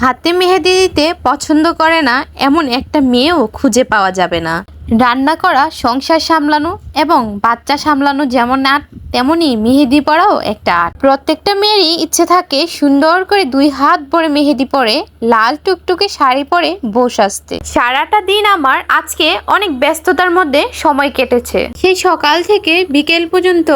হাতে মেহেদি দিতে পছন্দ করে না এমন একটা মেয়েও খুঁজে পাওয়া যাবে না। রান্না করা, সংসার সামলানো এবং বাচ্চা সামলানো যেমন আর্ট তেমনই মেহেদি পরাও একটা আর্ট। প্রত্যেকটা মেয়েরই ইচ্ছে থাকে সুন্দর করে দুই হাত ভরে মেহেদি পরে, লাল টুকটুকে শাড়ি পরে বস আসতে সারাটা দিন আমার আজকে অনেক ব্যস্ততার মধ্যে সময় কেটেছে। সেই সকাল থেকে বিকেল পর্যন্ত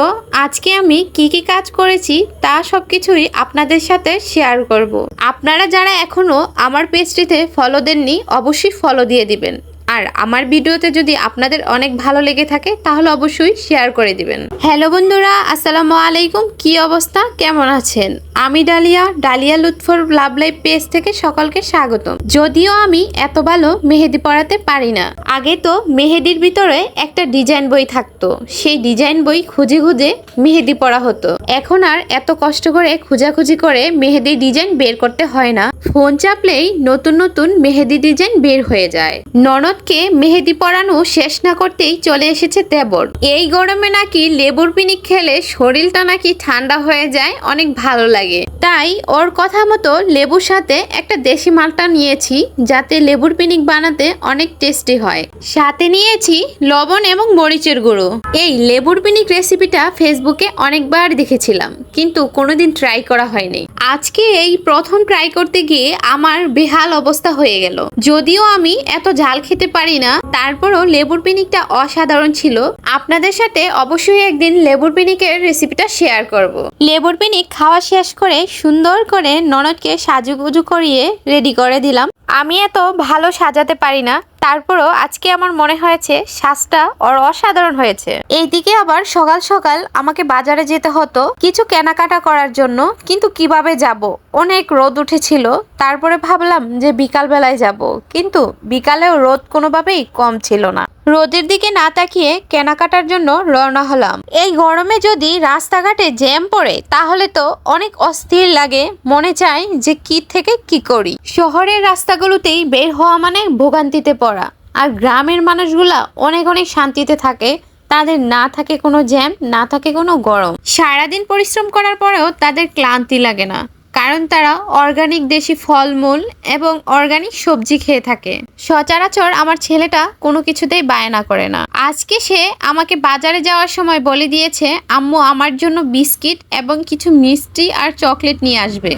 আজকে আমি কি কি কাজ করেছি তা সবকিছুই আপনাদের সাথে শেয়ার করব। আপনারা যারা এখনও আমার পেজটিতে ফলো দেননি, অবশ্যই ফলো দিয়ে দিবেন। আর আমার ভিডিওতে যদি আপনাদের অনেক ভালো লেগে থাকে, তাহলে অবশ্যই শেয়ার করে দিবেন। হ্যালো বন্ধুরা, আসসালামু আলাইকুম। কি অবস্থা? কেমন আছেন? আমি Dalia Dalia Lutfor love life page থেকে সকলকে স্বাগতম। যদিও আমি এত ভালো মেহেদি পড়াতে পারি না। আগে তো মেহেদির ভিতরে একটা ডিজাইন বই থাকতো। সেই ডিজাইন বই খুঁজে খুঁজে মেহেদি পড়া হতো। এখন আর এত কষ্ট করে খোঁজাখুঁজি করে মেহেদি ডিজাইন বের করতে হয় না। ফোন চাপলেই নতুন নতুন মেহেদি ডিজাইন বের হয়ে যায়। ননদকে মেহেদি পড়ানো শেষ না করতেই চলে এসেছে দেবর। এই গরমে নাকি লেবুর পিনিক খেলে শরীরটা নাকি ঠান্ডা হয়ে যায়, অনেক ভালো লাগে। তাই ওর কথা মতো লেবুর সাথে একটা দেশি মালটা নিয়েছি, যাতে লেবুর পিনিক বানাতে অনেক টেস্টি হয়। সাথে নিয়েছি লবণ এবং মরিচের গুঁড়ো। এই লেবুর পিনিক রেসিপিটা ফেসবুকে অনেকবার দেখেছিলাম। কিন্তু কোনোদিন ট্রাই করা হয়নি। আজকে এই প্রথম ট্রাই করতে গিয়ে আমার বেহাল অবস্থা হয়ে গেল। যদিও আমি এত ঝাল খেতে পারি না, তারপরও লেবুর পিনিকটা অসাধারণ ছিল। আপনাদের সাথে অবশ্যই একদিন লেবুর পিনিকের রেসিপিটা শেয়ার করব। লেবুর পিনিক খাওয়া শেষ করে সুন্দর করে ননদকে সাজুগুজু করিয়ে রেডি করে দিলাম। আমি এত ভালো সাজাতে পারি না। তারপরও আজকে আমার মনে হয়েছে সাজটা ওর অসাধারণ হয়েছে। এইদিকে আবার সকাল সকাল আমাকে বাজারে যেতে হতো কিছু কেনাকাটা করার জন্য, কিন্তু কীভাবে যাব? অনেক রোদ উঠেছিল, তারপরে ভাবলাম যে বিকাল বেলায় যাব। কিন্তু বিকালেও রোদ কোনোভাবেই কম ছিল না। রোদের দিকে না তাকিয়ে কেনাকাটার জন্য রওনা হলাম। এই গরমে যদি রাস্তাঘাটে জ্যাম পড়ে, তাহলে তো অনেক অস্থির লাগে। মনে চায় যে কি থেকে কি করি। শহরের রাস্তাগুলোতেই বের হওয়া মানে ভোগান্তিতে পড়া। আর গ্রামের মানুষগুলা অনেক অনেক শান্তিতে থাকে। তাদের না থাকে কোনো জ্যাম, না থাকে কোনো গরম। সারাদিন পরিশ্রম করার পরেও তাদের ক্লান্তি লাগে না। কারণ তারা অর্গানিক দেশি ফলমূল এবং অর্গানিক সবজি খেয়ে থাকে। সচরাচর আমার ছেলেটা কোনো কিছুতেই বায়না করে না। আজকে সে আমাকে বাজারে যাওয়ার সময় বলে দিয়েছে, আম্মু, আমার জন্য বিস্কিট এবং কিছু মিষ্টি আর চকলেট নিয়ে আসবে।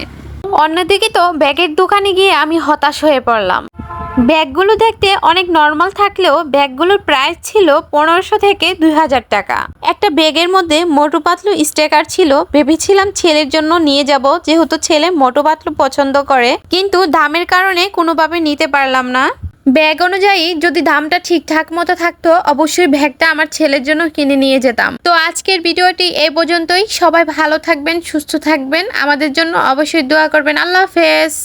অন্যদিকে তো ব্যাগের দোকানে গিয়ে আমি হতাশ হয়ে পড়লাম। ব্যাগগুলো দেখতে অনেক নর্মাল থাকলেও ব্যাগগুলোর প্রাইস ছিল পনেরোশো থেকে দুই হাজার টাকা। একটা ব্যাগের মধ্যে মোটু পাতলু স্টেকার ছিল। ভেবেছিলাম ছেলের জন্য নিয়ে যাব, যেহেতু ছেলে মোটু পাতলু পছন্দ করে। কিন্তু দামের কারণে কোনোভাবে নিতে পারলাম না। ব্যাগ অনুযায়ী যদি দামটা ঠিকঠাক মতো থাকতো, অবশ্যই ব্যাগটা আমার ছেলের জন্য কিনে নিয়ে যেতাম। তো আজকের ভিডিওটি এ পর্যন্তই। সবাই ভালো থাকবেন, সুস্থ থাকবেন। আমাদের জন্য অবশ্যই দোয়া করবেন। আল্লাহ হাফেজ।